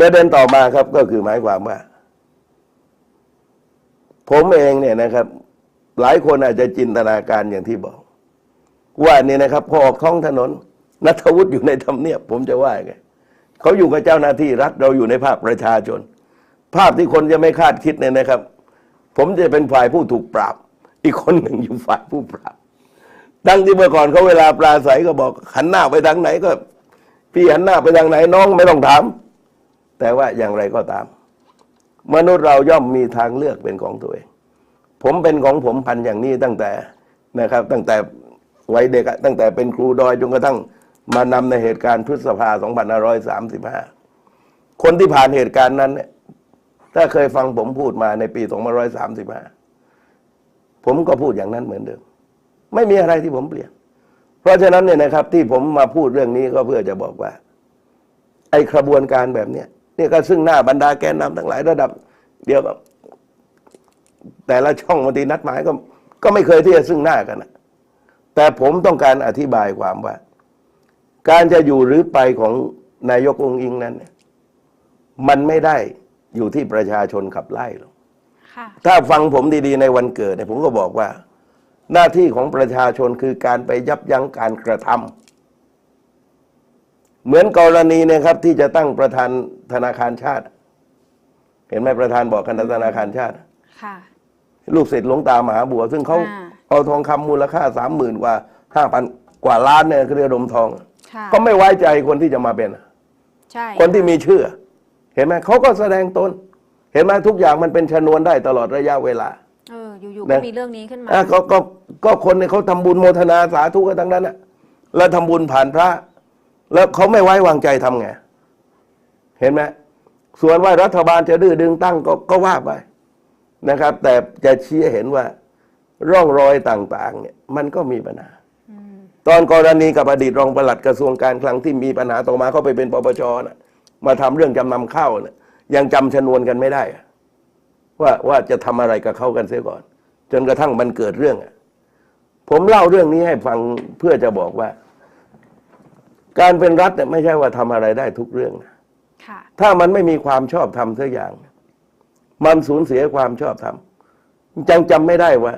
ประเด็นต่อมาครับก็คือหมายความว่า ผมเองเนี่ยนะครับ หลายคนอาจจะจินตนาการอย่างที่บอก ว่าเนี่ยนะครับ พอออกท้องถนนนัทวุฒิอยู่ในทำเนียบ ผมจะว่าไงเขาอยู่กับเจ้าหน้าที่รัฐเราอยู่ในภาคประชาชน ภาพที่คนจะไม่คาดคิดเนี่ยนะครับ ผมจะเป็นฝ่ายผู้ถูกปราบ อีกคนหนึ่งอยู่ฝ่ายผู้ปราบดังที่เมื่อก่อนเขาเวลาปราศัยก็บอกหันหน้าไปทางไหนก็ พี่หันหน้าไปทางไหนน้องไม่ต้องถาม แต่ว่าอย่างไรก็ตาม มนุษย์เราย่อมมีทางเลือกเป็นของตัวเอง ผมเป็นของผมพันอย่างนี้ตั้งแต่นะครับ ตั้งแต่วัยเด็กตั้งแต่เป็นครูดอยจนกระทั่งมานำในเหตุการณ์พฤษภา 2535 คนที่ผ่านเหตุการณ์นั้นเนี่ยถ้าเคยฟังผมพูดมาในปี 2535 ผมก็พูดอย่างนั้นเหมือนเดิม ไม่มีอะไรที่ผมเปลี่ยน เพราะฉะนั้นเนี่ยนะครับที่ผมมาพูดเรื่องนี้ก็เพื่อจะบอกว่า ไอ้กระบวนการแบบเนี้ย นี่ก็ซึ่งหน้าบรรดาแกนนำทั้งหลายระดับ เดียวกับแต่ละช่องบางทีนัดหมายก็ ก็ไม่เคยที่จะซึ่งหน้ากันนะแต่ผมต้องการอธิบายความว่า การจะอยู่หรือไปของนายกองค์อิงนั้นเนี่ยมันไม่ได้อยู่ที่ประชาชนขับไล่หรอกค่ะถ้าฟังผมดีๆในวันเกิดเนี่ยผมก็บอกว่า หน้าที่ของประชาชนคือการไปยับยั้งการกระทำเหมือนกรณีเนะครับที่จะตั้งประธาน ธนาคารชาติ เห็นไหมประธานบอกกันธนาคารชาติ ค่ะ ลูกศิษย์หลวงตามหาบัว ซึ่งเขาอ่า เอาทองคำมูลค่าสามหมื่นกว่าห้าพันกว่าล้านเนี่ยคือเรือดมทอง ค่ะ ก็ไม่ไว้ใจคนที่จะมาเป็น ใช่คนที่มีชื่อ เห็นไหมเขาก็แสดงตน เห็นไหมทุกอย่างมันเป็นชนวนได้ตลอดระยะเวลา เออ อยู่ๆนะก็มีเรื่องนี้ขึ้นมา อะก็ก็ก็คนเนี่ยเขาทำบุญโมทนาสาธุกันทั้งนั้นอะแล้วทำบุญผ่านพระ แล้วเขาไม่ไว้วางใจทำไง เห็นไหมส่วนว่ารัฐบาลจะดื้อดึงตั้งก็ก็ว่าไปนะครับ แต่จะชี้ให้เห็นว่าร่องรอยต่างๆ เนี่ย มันก็มีปัญหาตอนกรณีกับอดีตรองปลัดกระทรวงการคลังที่มีปัญหาต่อมาเขาไปเป็นปปชนะมาทำเรื่องจำนำข้าวนะยังจำชนวนกันไม่ได้อะว่าว่าจะทำอะไรกับเขากันเสียก่อน จนกระทั่งมันเกิดเรื่องอะผมเล่าเรื่องนี้ให้ฟังเพื่อจะบอกว่า การเป็นรัฐเนี่ยไม่ใช่ว่าทำอะไรได้ทุกเรื่องนะค่ะ ถ้ามันไม่มีความชอบธรรมสักอย่าง มันสูญเสียความชอบธรรมจังจำไม่ได้ว่า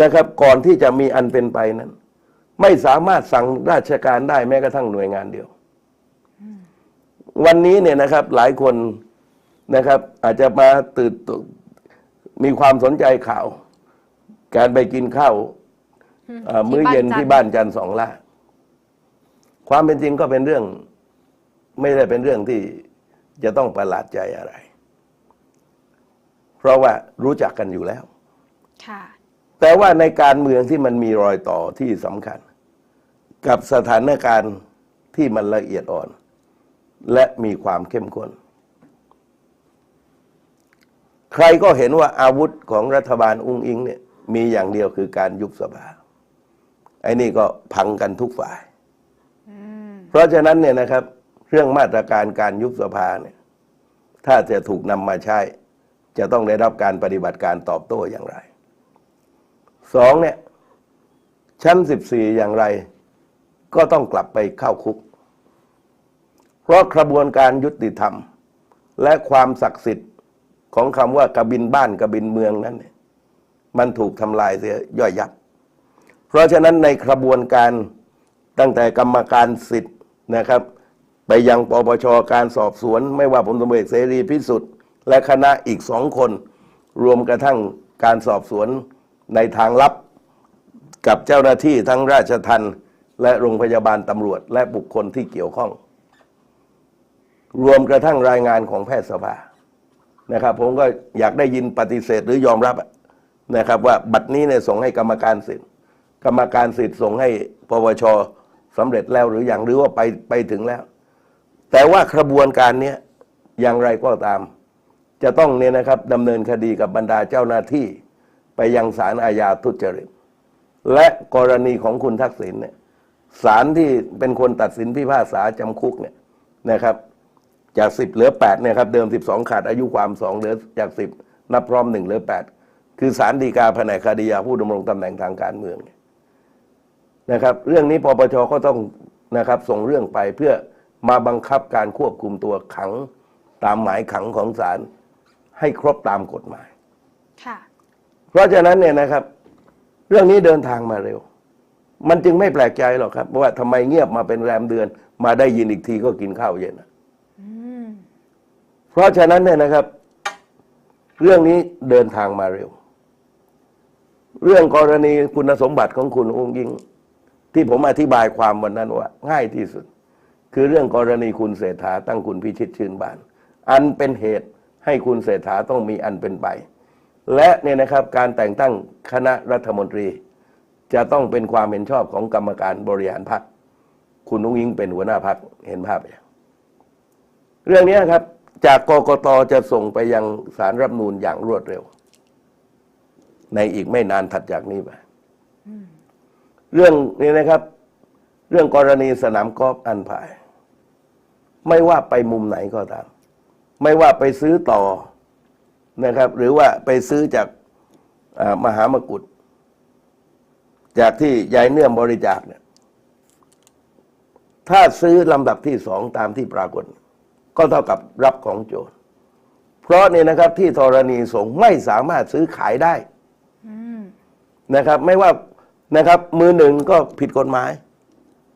นะครับ ก่อนที่จะมีอันเป็นไปนั้น ไม่สามารถสั่งราชการได้แม้กระทั่งหน่วยงานเดียว วันนี้เนี่ยนะครับ หลายคนนะครับ อาจจะมาตื่นตัวมีความสนใจข่าว การไปกินข้าวเอ่อที่มื้อเย็นบ้านจันทร์ที่บ้านจันทร์สองล่าความเป็นจริงก็เป็นเรื่อง ไม่ได้เป็นเรื่องที่จะต้องประหลาดใจอะไร เพราะว่ารู้จักกันอยู่แล้วค่ะแต่ว่าในการเมืองที่มันมีรอยต่อที่สำคัญ กับสถานการณ์ที่มันละเอียดอ่อน และมีความเข้มข้น ใครก็เห็นว่าอาวุธของรัฐบาลอุ้งอิงเนี่ยมีอย่างเดียวคือการยุบสภาไอ้นี่ก็พังกันทุกฝ่าย เพราะฉะนั้นเนี่ยนะครับ เรื่องมาตรการการยุบสภาเนี่ยถ้าจะถูกนำมาใช้ จะต้องได้รับการปฏิบัติการตอบโต้อย่างไรสองเนี่ยชั้นสิบสี่อย่างไร ก็ต้องกลับไปเข้าคุก เพราะกระบวนการยุติธรรม และความศักดิ์สิทธิ์ของคำว่ากบินบ้านกบินเมืองนั้นเนี่ยมันถูกทำลายเสียย่อยยับ เพราะฉะนั้นในกระบวนการตั้งแต่กรรมการสิทธิ์นะครับ ไปยังปปชการสอบสวน ไม่ว่าผมตำรวจเสรีพิสุทธิ์และคณะอีกสองคน รวมกระทั่งการสอบสวนในทางลับ กับเจ้าหน้าที่ทั้งราชทัณฑ์และโรงพยาบาลตำรวจ และบุคคลที่เกี่ยวข้อง รวมกระทั่งรายงานของแพทยสภานะครับ ผมก็อยากได้ยินปฏิเสธหรือยอมรับนะครับว่าบัตรนี้เนี่ยส่งให้กรรมการสิทธิ์ กรรมการสิทธิ์ส่งให้ปวชสำเร็จแล้วหรืออย่างหรือว่าไปไปถึงแล้ว แต่ว่ากระบวนการนี้อย่างไรก็ตาม จะต้องเนี่ยนะครับดำเนินคดีกับบรรดาเจ้าหน้าที่ ไปยังศาลอาญาทุจริต และกรณีของคุณทักษิณเนี่ยศาลที่เป็นคนตัดสินพิพากษาจำคุกเนี่ยนะครับ จากสิบเหลือแปดเนี่ยครับเดิมสิบสองขาดอายุความสองเหลือจากสิบนับพร้อมหนึ่งเหลือแปดคือศาลฎีกาแผนกคดียาผู้ดำรงตำแหน่งทางการเมืองนะครับ เรื่องนี้ปปชก็ต้องนะครับส่งเรื่องไปเพื่อ มาบังคับการควบคุมตัวขังตามหมายขังของศาลให้ครบตามกฎหมาย ค่ะ เพราะฉะนั้นเนี่ยนะครับ เรื่องนี้เดินทางมาเร็ว มันจึงไม่แปลกใจหรอกครับว่าทำไมเงียบมาเป็นแรมเดือน มาได้ยินอีกทีก็กินข้าวเย็นอะอืมเพราะฉะนั้นเนี่ยนะครับ เรื่องนี้เดินทางมาเร็ว เรื่องกรณีคุณสมบัติของคุณองค์ยิง ที่ผมอธิบายความวันนั้นว่า ง่ายที่สุด คือเรื่องกรณีคุณเศรษฐาตั้งคุณพิชิตชื่นบาน อันเป็นเหตุให้คุณเศรษฐาต้องมีอันเป็นไป และเนี่ยนะครับการแต่งตั้งคณะรัฐมนตรี จะต้องเป็นความเห็นชอบของกรรมการบริหารพรรคคุณนุ้งยิงเป็นหัวหน้าพรรคเห็นภาพอย่างเรื่องนี้ครับจากกกตจะส่งไปยังสารรัฐธรรมนูญอย่างรวดเร็ว ในอีกไม่นานถัดจากนี้ไปเรื่องนี้นะครับ เรื่องกรณีสนามกอล์ฟอันพาย ไม่ว่าไปมุมไหนก็ตาม ไม่ว่าไปซื้อต่อนะครับ หรือว่าไปซื้อจากอ่ามหามกุฏจากที่ยายเนื่อมบริจาคเนี่ย ถ้าซื้อลำดับที่สองตามที่ปรากฏ ก็เท่ากับรับของโจร เพราะเนี่ยนะครับ ที่ธรณีสงไม่สามารถซื้อขายได้นะครับ ไม่ว่านะครับ มือหนึ่งก็ผิดกฎหมาย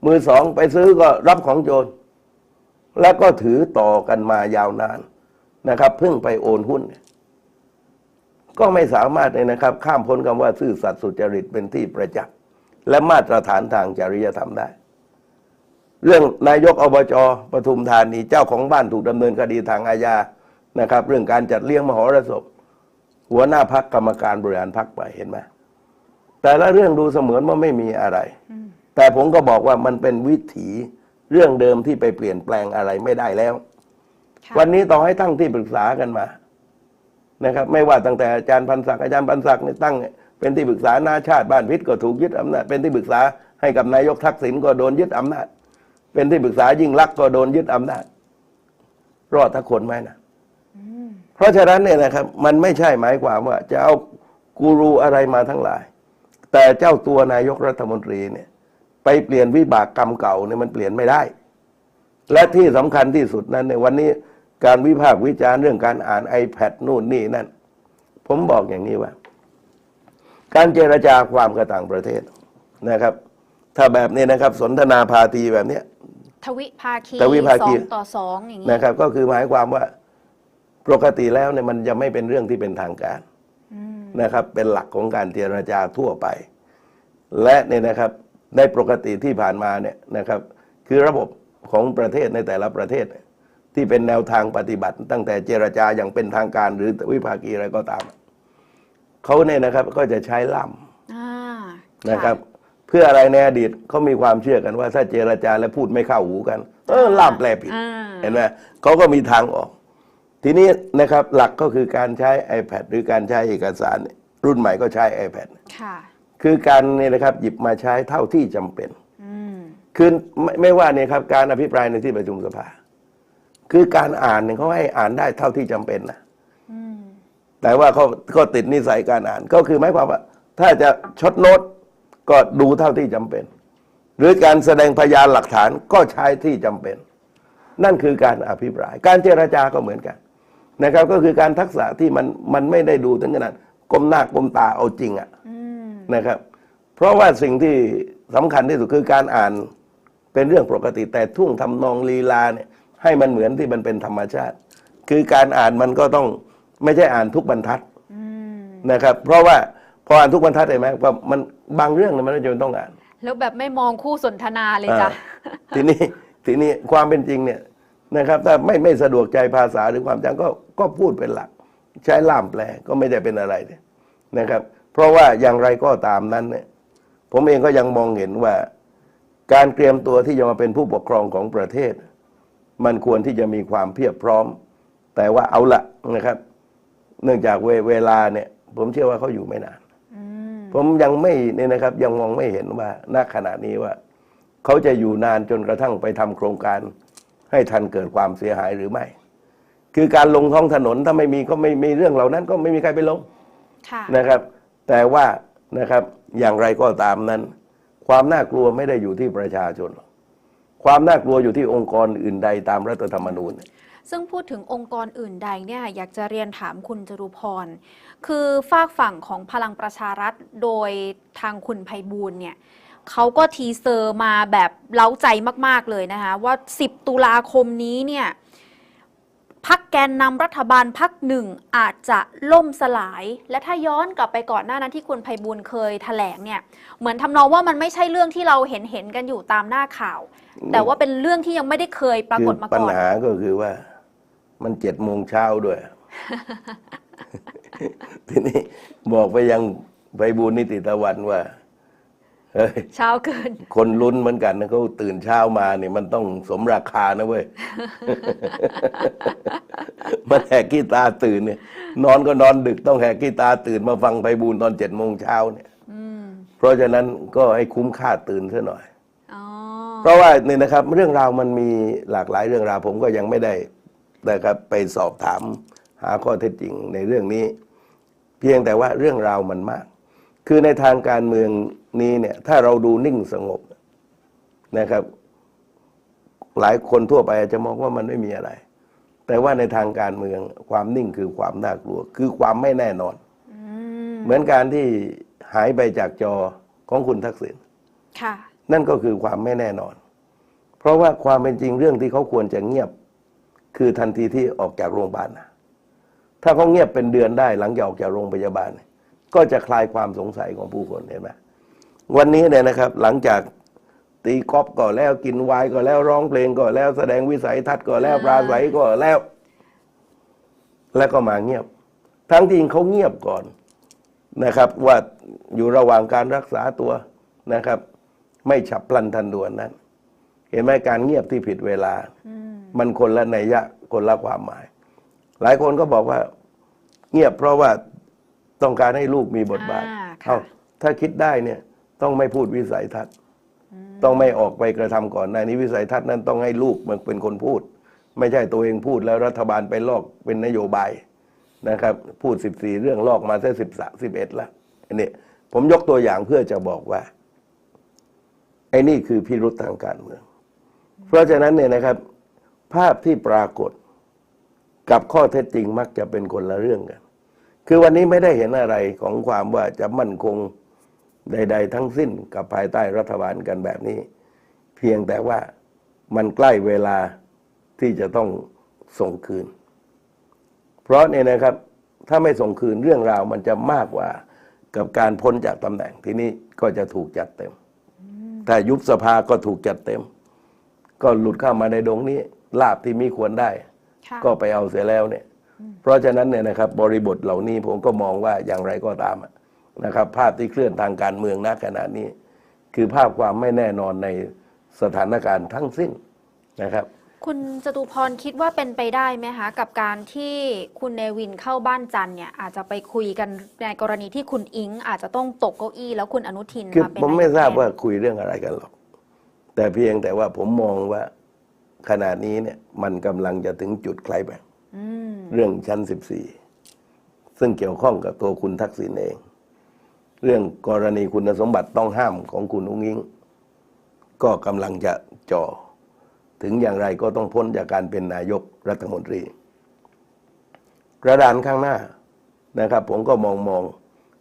มือสองไปซื้อก็รับของโจร แล้วก็ถือต่อกันมายาวนานนะครับเพิ่งไปโอนหุ้น ก็ไม่สามารถเลยนะครับ ข้ามพ้นคำว่าซื่อสัตย์สุจริตเป็นที่ประจักษ์และมาตรฐานทางจริยธรรมได้ เรื่องนายกอบจปทุมธานีเจ้าของบ้านถูกดำเนินคดีทางอาญานะครับ เรื่องการจัดเลี้ยงมหรสพหัวหน้าพักกรรมการบริหารพักไปเห็นไหมแต่ละเรื่องดูเสมือนว่าไม่มีอะไร แต่ผมก็บอกว่ามันเป็นวิถี เรื่องเดิมที่ไปเปลี่ยนแปลงอะไรไม่ได้แล้วค่ะวันนี้ต่อให้ตั้งที่ปรึกษากันมานะครับ ไม่ว่าตั้งแต่อาจารย์พันศักดิ์อาจารย์พันศักดิ์นี่ตั้งเป็นที่ปรึกษาหนาชาติบ้านพิษก็ถูกยึดอำนาจเป็นที่ปรึกษาให้กับนายกทักษิณก็โดนยึดอำนาจ เป็นที่ปรึกษายิ่งลักษณ์ก็โดนยึดอำนาจ รอดทั้งคนไหมนะเพราะฉะนั้นเนี่ยนะครับ มันไม่ใช่หมายความว่า จะเอากูรูอะไรมาทั้งหลาย แต่เจ้าตัวนายกรัฐมนตรีเนี่ย ไปเปลี่ยนวิบากกรรมเก่าเนี่ยมันเปลี่ยนไม่ได้ และที่สำคัญที่สุดนั้นในวันนี้การวิพากษ์วิจารณ์เรื่องการอ่าน iPad นู่นนี่นั่น ผมบอกอย่างนี้ว่า การเจรจาความกับต่างประเทศนะครับ ถ้าแบบนี้นะครับ สนทนาพาทีแบบเนี้ยทวิภาคีทวิภาคีสองต่อสองอย่างนี้นะครับ ก็คือหมายความว่าปกติแล้วเนี่ยมันจะไม่เป็นเรื่องที่เป็นทางการอืมนะครับ เป็นหลักของการเจรจาทั่วไป และเนี่ยนะครับ ในปกติที่ผ่านมาเนี่ยนะครับ คือระบบของประเทศในแต่ละประเทศเนี่ยที่เป็นแนวทางปฏิบัติ ตั้งแต่เจรจาอย่างเป็นทางการหรือวิภาคีอะไรก็ตาม เขาเนี่ยนะครับก็จะใช้ล่ำอ่านะครับ เพื่ออะไรในอดีตเขามีความเชื่อกันว่า ถ้าเจรจาและพูดไม่เข้าหูกัน เออล่ามแปลผิดอ่าเห็นไหมเขาก็มีทางออก ทีนี้นะครับหลักก็คือการใช้ iPad หรือการใช้เอกสารเนี่ยรุ่นใหม่ก็ใช้ iPad ค่ะ คือการเนี่ยนะครับหยิบมาใช้เท่าที่จำเป็นคือไม่ไม่ว่าเนี่ยครับการอภิปรายในที่ประชุมสภา คือการอ่านเนี่ยเขาให้อ่านได้เท่าที่จำเป็นนะแต่ว่าเขาก็ติดนิสัยการอ่าน ก็คือหมายความว่า ถ้าจะชดโน้ตก็ดูเท่าที่จำเป็น หรือการแสดงพยานหลักฐานก็ใช้ที่จำเป็น นั่นคือการอภิปราย การเจรจาก็เหมือนกันนะครับ ก็คือการทักษะที่มันมันไม่ได้ดูถึงขนาดก้มหน้าก้มตาเอาจริงอะอืม นะครับ เพราะว่าสิ่งที่สำคัญที่สุดคือการอ่านเป็นเรื่องปกติ แต่ทุ่วงทำนองลีลาเนี่ยให้มันเหมือนที่มันเป็นธรรมชาติ คือการอ่านมันก็ต้องไม่ใช่อ่านทุกบรรทัดอืมนะครับ เพราะว่าพออ่านทุกบรรทัดเห็นไหมว่ามันบางเรื่องเนี่ยมันไม่จำเป็นต้องอ่าน แล้วแบบไม่มองคู่สนทนาเลยจ้ะอ่าทีนี้ทีนี้ความเป็นจริงเนี่ยนะครับ ถ้าไม่ไม่สะดวกใจภาษาหรือความจำก็ก็พูดเป็นหลัก ใช้ล่ามแปลก็ไม่ได้เป็นอะไรเนี่ยนะครับ เพราะว่าอย่างไรก็ตามนั้นเนี่ยผมเองก็ยังมองเห็นว่าการเตรียมตัวที่จะมาเป็นผู้ปกครองของประเทศ มันควรที่จะมีความเพียบพร้อม แต่ว่าเอาละนะครับ เนื่องจากเวเวลาเนี่ย ผมเชื่อว่าเขาอยู่ไม่นานอืมผมยังไม่เนี่ยนะครับ ยังมองไม่เห็นว่าณขณะนี้ว่า เขาจะอยู่นานจนกระทั่งไปทำโครงการ ให้ทันเกิดความเสียหายหรือไม่ คือการลงท้องถนนถ้าไม่มีก็ไม่มีเรื่องเหล่านั้น ก็ไม่มีใครไปลงค่ะนะครับ แต่ว่านะครับอย่างไรก็ตามนั้น ความน่ากลัวไม่ได้อยู่ที่ประชาชน ความน่ากลัวอยู่ที่องค์กรอื่นใดตามรัฐธรรมนูญ ซึ่งพูดถึงองค์กรอื่นใดเนี่ยอยากจะเรียนถามคุณจรุพร คือฝากฝั่งของพลังประชารัฐโดยทางคุณไพบูลเนี่ยเขาก็ทีเซอร์มาแบบเล้าใจมาก ๆ เลยนะคะว่า 10 ตุลาคมนี้เนี่ย พักแกนนำรัฐบาลพักหนึ่งอาจจะล่มสลาย และถ้าย้อนกลับไปก่อนหน้านั้นที่คุณไพบูลย์เคยแถลงเนี่ย เหมือนทำนองว่ามันไม่ใช่เรื่องที่เราเห็นเห็นๆกันอยู่ตามหน้าข่าว แต่ว่าเป็นเรื่องที่ยังไม่ได้เคยปราคืกฏมาปัญก่อนหาก็คือว่า มันเจ็ดโมงเช้าด้วยทีนี้บอกไปยังไพบูลย์นิติตะวันว่า เฮ้ยเช้าเกิน คนลุ้นเหมือนกันนะเขาตื่นเช้ามาเนี่ยมันต้องสมราคานะเว้ยมันแหกขี้ตาตื่นเนี่ย นอนก็นอนดึกต้องแหกขี้ตาตื่นมาฟังไพบูลย์ตอนเจ็ดโมงเช้าเนี่ยอืมเพราะฉะนั้นก็ให้คุ้มค่าตื่นซะหน่อยอ๋อเพราะว่าเนี่ยนะครับ เรื่องราวมันมีหลากหลายเรื่องราวผมก็ยังไม่ได้นะครับ ไปสอบถามหาข้อเท็จจริงในเรื่องนี้ เพียงแต่ว่าเรื่องราวมันมาก คือในทางการเมืองนี้เนี่ยถ้าเราดูนิ่งสงบนะครับ หลายคนทั่วไปอาจจะมองว่ามันไม่มีอะไร แต่ว่าในทางการเมืองความนิ่งคือความน่ากลัว คือความไม่แน่นอนอืมเหมือนการที่หายไปจากจอของคุณทักษิณค่ะนั่นก็คือความไม่แน่นอน เพราะว่าความเป็นจริงเรื่องที่เขาควรจะเงียบ คือทันทีที่ออกจากโรงพยาบาลนะถ้าเขาเงียบเป็นเดือนได้หลังจากออกจากโรงพยาบาลเนี่ย ก็จะคลายความสงสัยของผู้คนเห็นไหมวันนี้เนี่ยนะครับหลังจากตีกอล์ฟก่อนแล้วกินไวน์ก่อนแล้วร้องเพลงก่อนแล้วแสดงวิสัยทัศน์ก่อนแล้วอ่าปราศัยก่อนแล้ว แล้วก็มาเงียบ ทั้งที่จริงเขาเงียบก่อนนะครับ ว่าอยู่ระหว่างการรักษาตัวนะครับ ไม่ฉับพลันทันด่วนนั้น เห็นไหมการเงียบที่ผิดเวลาอืมมันคนละนัยยะคนละความหมาย หลายคนก็บอกว่า เงียบเพราะว่า ต้องการให้ลูกมีบทบาทอ่าเอาค่ะถ้าคิดได้เนี่ยต้องไม่พูดวิสัยทัศน์ ต้องไม่ออกไปกระทำก่อนหน้านี้วิสัยทัศน์นั้นต้องให้ลูกมันเป็นคนพูด ไม่ใช่ตัวเองพูดแล้วรัฐบาลไปลอกเป็นนโยบายนะครับพูดสิบสี่เรื่องลอกมาแค่สิบสสิบเอ็ดละอันนี้ผมยกตัวอย่างเพื่อจะบอกว่า ไอ้นี่คือพิรุษทางการเมือง เพราะฉะนั้นเนี่ยนะครับ ภาพที่ปรากฏกับข้อเท็จจริงมักจะเป็นคนละเรื่องกัน คือวันนี้ไม่ได้เห็นอะไรของความว่าจะมั่นคงใด ๆ ทั้งสิ้นกับภายใต้รัฐบาลกันแบบนี้ เพียงแต่ว่ามันใกล้เวลาที่จะต้องส่งคืน เพราะเนี่ยนะครับ ถ้าไม่ส่งคืนเรื่องราวมันจะมากกว่ากับการพ้นจากตำแหน่งที่นี้ก็จะถูกจัดเต็มถ้ายุบสภาก็ถูกจัดเต็ม ก็หลุดเข้ามาในดงนี้ลาบที่มีควรได้ค่ะก็ไปเอาเสียแล้วเนี่ย เพราะฉะนั้นเนี่ยนะครับบริบทเหล่านี้ผมก็มองว่าอย่างไรก็ตามอะนะครับ ภาพที่เคลื่อนทางการเมืองณขณะนี้ คือภาพความไม่แน่นอนในสถานการณ์ทั้งสิ้นนะครับ คุณจตุพรคิดว่าเป็นไปได้ไหมคะกับการที่คุณเนวินเข้าบ้านจันทร์เนี่ยอาจจะไปคุยกันในกรณีที่คุณอิง อาจจะต้องตกเก้าอี้แล้วคุณอนุทินคือมาเป็นผมไม่นยกทราบแทนว่าคุยเรื่องอะไรกันหรอก แต่เพียงแต่ว่าผมมองว่าขณะนี้เนี่ยมันกำลังจะถึงจุดไคลแบกซ์อืม เรื่องชั้น14ซึ่งเกี่ยวข้องกับตัวคุณทักษิณเอง เรื่องกรณีคุณสมบัติต้องห้ามของคุณอุ้งอิง ก็กำลังจะจ่อ ถึงอย่างไรก็ต้องพ้นจากการเป็นนายกรัฐมนตรี กระดานข้างหน้านะครับ ผมก็มองมอง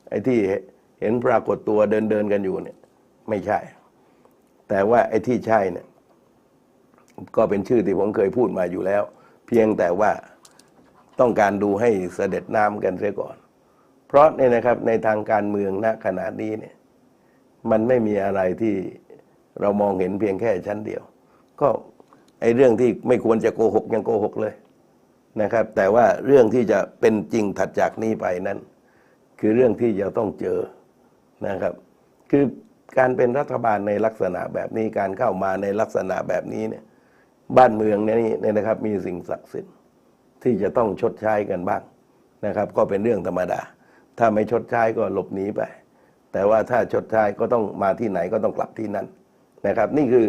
ไอ้ที่เห็นปรากฏตัวเดินเดินกันอยู่เนี่ย ไม่ใช่ แต่ว่าไอ้ที่ใช่เนี่ย ก็เป็นชื่อที่ผมเคยพูดมาอยู่แล้ว เพียงแต่ว่า ต้องการดูให้เสด็จน้ำกันเสียก่อน เพราะเนี่ยนะครับในทางการเมืองณขณะนี้เนี่ยมันไม่มีอะไรที่เรามองเห็นเพียงแค่ชั้นเดียว ก็ไอ้เรื่องที่ไม่ควรจะโกหกยังโกหกเลยนะครับ แต่ว่าเรื่องที่จะเป็นจริงถัดจากนี้ไปนั้น คือเรื่องที่จะต้องเจอนะครับ คือการเป็นรัฐบาลในลักษณะแบบนี้การเข้ามาในลักษณะแบบนี้เนี่ยบ้านเมืองเนี่ยนี่เนี่ยนะครับมีสิ่งศักดิ์สิทธิ์ ที่จะต้องชดใช้กันบ้างนะครับ ก็เป็นเรื่องธรรมดา ถ้าไม่ชดใช้ก็หลบหนีไป แต่ว่าถ้าชดใช้ก็ต้องมาที่ไหนก็ต้องกลับที่นั่นนะครับ นี่คือ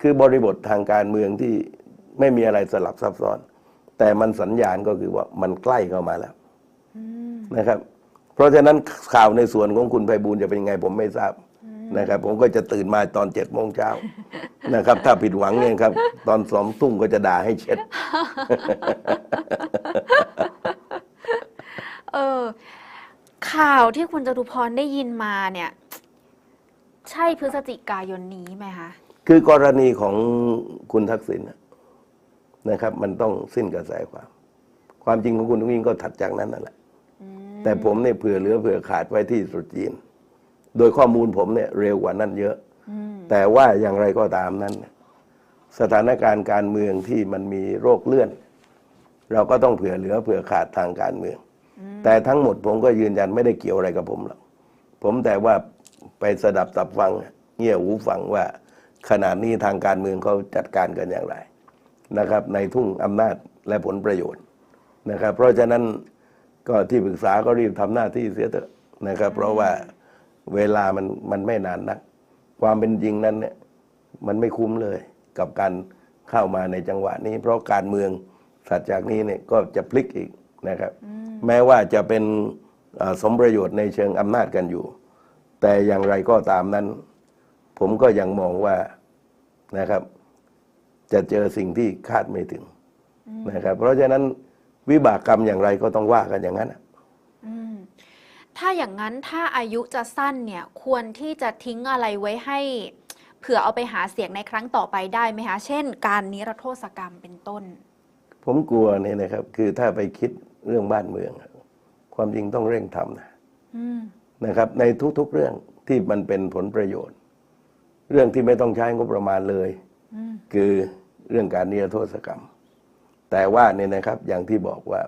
คือบริบททางการเมืองที่ไม่มีอะไรสลับซับซ้อน แต่มันสัญญาณก็คือว่ามันใกล้เข้ามาแล้วอืมนะครับ เพราะฉะนั้นข่าวในส่วนของคุณไพบูลย์จะเป็นยังไงผมไม่ทราบอืม นะครับ ผมก็จะตื่นมาตอนเจ็ดโมงเช้านะครับ ถ้าผิดหวังเนี่ยครับ ตอนสองทุ่มก็จะด่าให้เช็ด เออ ข่าวที่คุณจตุพรได้ยินมาเนี่ย ใช่พฤศจิกายนนี้ไหมคะคือกรณีของคุณทักษิณน่ะนะครับ มันต้องสิ้นกระแสความ ความจริงของคุณอุ้งอิงก็ถัดจากนั้นนั่นแหละ แต่ผมเนี่ยเผื่อเหลือเผื่อขาดไว้ที่ตรุษจีน โดยข้อมูลผมเนี่ยเร็วกว่านั้นเยอะ แต่ว่าอย่างไรก็ตามนั้นเนี่ยสถานการณ์การเมืองที่มันมีโรคเลื่อน เราก็ต้องเผื่อเหลือเผื่อขาดทางการเมือง แต่ทั้งหมดผมก็ยืนยันไม่ได้เกี่ยวอะไรกับผมหรอกผมแต่ว่าไปสดับตับฟังเงี่ยหูฟังว่าขณะนี้ทางการเมืองเขาจัดการกันอย่างไรนะครับ ในทุ่งอำนาจและผลประโยชน์นะครับ เพราะฉะนั้นก็ที่ปรึกษาก็รีบทำหน้าที่เสียเถอะนะครับ เพราะว่า เวลามันมันไม่นานนัก ความเป็นจริงนั้นเนี่ยมันไม่คุ้มเลย กับการเข้ามาในจังหวะนี้ เพราะการเมืองสัตว์จากนี้เนี่ยก็จะพลิกอีกนะครับ แม้ว่าจะเป็นเอ่อสมประโยชน์ในเชิงอำนาจกันอยู่ แต่อย่างไรก็ตามนั้น ผมก็ยังมองว่านะครับ จะเจอสิ่งที่คาดไม่ถึงนะครับ เพราะฉะนั้นวิบากกรรมอย่างไรก็ต้องว่ากันอย่างนั้นน่ะอืม ถ้าอย่างนั้นถ้าอายุจะสั้นเนี่ยควรที่จะทิ้งอะไรไว้ให้เผื่อเอาไปหาเสียงในครั้งต่อไปได้ไหมคะเช่น การนิรโทษกรรมเป็นต้น ผมกลัวเนี่ยนะครับ คือถ้าไปคิดเรื่องบ้านเมืองอะความจริงต้องเร่งทำนะอืมนะครับ ในทุกๆเรื่องที่มันเป็นผลประโยชน์ เรื่องที่ไม่ต้องใช้งบประมาณเลยอืมคือเรื่องการนิรโทษกรรม แต่ว่าเนี่ยนะครับ อย่างที่บอกว่า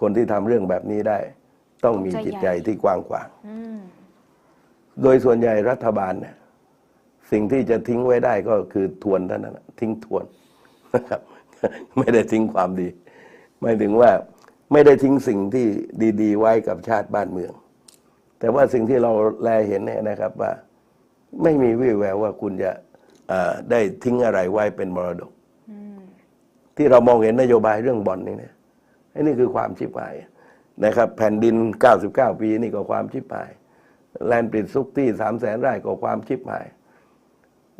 คนที่ทำเรื่องแบบนี้ได้ ต้องมีจิตใจที่กว้างขวางอืมโดยส่วนใหญ่รัฐบาลเนี่ยสิ่งที่จะทิ้งไว้ได้ก็คือทวนเท่านั้นนะทิ้งทวนนะครับ ไม่ได้ทิ้งความดีหมายถึงว่าไม่ได้ทิ้งสิ่งที่ดีๆ ไว้กับชาติบ้านเมือง แต่ว่าสิ่งที่เราแลเห็นเนี่ยนะครับว่า ไม่มีวี่แววว่าคุณจะเอ่อได้ทิ้งอะไรไว้เป็นมรดกอืมที่เรามองเห็นนโยบายเรื่องบอลนี่เนี่ยไอ้นี่คือความชิบหาย นะครับแผ่นดิน 99 ปีนี่ก็ความชิบหาย แลนด์ปริดซุกที่สามแสนไร่ก็ความชิบหาย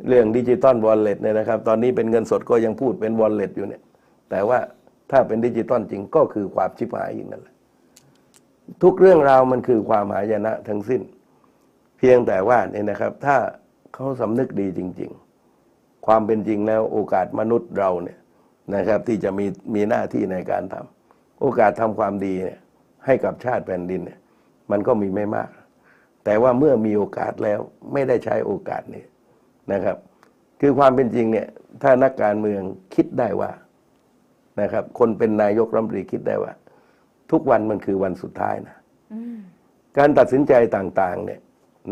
เรื่องดิจิตอลวอลเล็ตเนี่ยนะครับ ตอนนี้เป็นเงินสดก็ยังพูดเป็นวอลเล็ตอยู่เนี่ย แต่ว่าถ้าเป็นดิจิตอลจริงก็คือความชิบหายอีกนั่นแหละทุกเรื่องราวมันคือความหายนะทั้งสิ้น เพียงแต่ว่าเนี่ยนะครับ ถ้าเขาสำนึกดีจริง ๆ ความเป็นจริงแล้วโอกาสมนุษย์เราเนี่ยนะครับ ที่จะมีมีหน้าที่ในการทำโอกาสทำความดีเนี่ย ให้กับชาติแผ่นดินเนี่ยมันก็มีไม่มาก แต่ว่าเมื่อมีโอกาสแล้วไม่ได้ใช้โอกาสนี้นะครับ คือความเป็นจริงเนี่ยถ้านักการเมืองคิดได้ว่านะครับ คนเป็นนายกรัฐมนตรีคิดได้ว่า ทุกวันมันคือวันสุดท้ายนะอืมการตัดสินใจต่างๆเนี่ย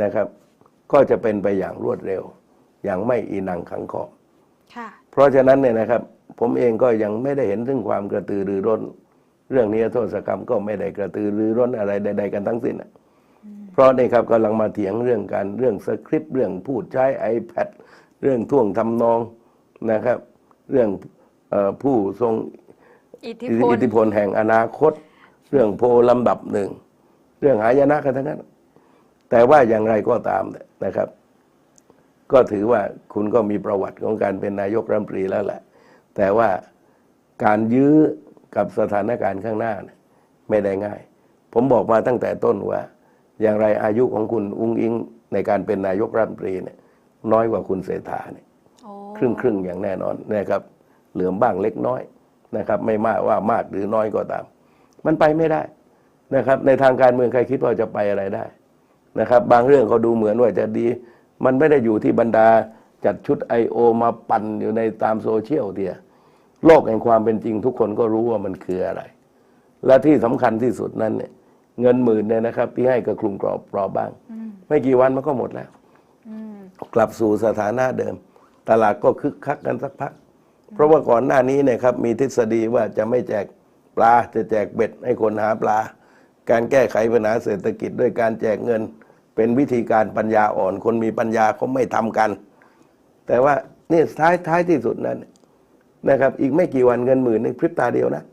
นะครับ ก็จะเป็นไปอย่างรวดเร็ว อย่างไม่อีนังขังคอค่ะเพราะฉะนั้นเนี่ยนะครับ ผมเองก็ยังไม่ได้เห็นถึงความกระตือรือร้น เรื่องนี้โทษกรรมก็ไม่ได้กระตือรือร้นอะไรใด ๆ กันทั้งสิ้นน่ะเพราะนี่ครับกำลังมาเถียงเรื่องการเรื่องสคริปต์เรื่องพูดใช้ iPad เรื่องท่วงทำนองนะครับ เรื่องเออผู้ทรงอิทธิพลอิทธิพลแห่งอนาคต เรื่องโพลลำดับหนึ่ง เรื่องหายนะกันทั้งนั้น แต่ว่าอย่างไรก็ตามนะครับ ก็ถือว่าคุณก็มีประวัติของการเป็นนายกรัฐมนตรีแล้วแหละ แต่ว่าการยื้อ กับสถานการณ์ข้างหน้าเนี่ยไม่ได้ง่าย ผมบอกมาตั้งแต่ต้นว่า อย่างไรอายุของคุณอุ้งอิงในการเป็นนายกรัฐมนตรีเนี่ยน้อยกว่าคุณเศรษฐาเนี่ยโอ้ครึ่งครึ่งๆอย่างแน่นอนนะครับ เหลือมบ้างเล็กน้อยนะครับ ไม่มากว่ามากหรือน้อยก็ตาม มันไปไม่ได้นะครับ ในทางการเมืองใครคิดว่าจะไปอะไรได้นะครับ บางเรื่องเขาดูเหมือนว่าจะดี มันไม่ได้อยู่ที่บรรดาจัดชุด I.O. มาปั่นอยู่ในตามโซเชียลเดีย โลกแห่งความเป็นจริงทุกคนก็รู้ว่ามันคืออะไร และที่สำคัญที่สุดนั้นเนี่ยเงินหมื่นเนี่ยนะครับ ที่ให้กับกลุ่มกรอบเปราะบางอืมไม่กี่วันมันก็หมดแล้วอืมกลับสู่สถานะเดิม ตลาดก็คึกคักกันสักพัก เพราะว่าก่อนหน้านี้เนี่ยครับมีทฤษฎีว่าจะไม่แจกปลาจะแจกเบ็ดให้คนหาปลา การแก้ไขปัญหาเศรษฐกิจด้วยการแจกเงิน เป็นวิธีการปัญญาอ่อนคนมีปัญญาเขาไม่ทำกัน แต่ว่านี่ท้ายท้ายที่สุดนั้น นะครับอีกไม่กี่วันเงินหมื่นในพริบตาเดียวนะ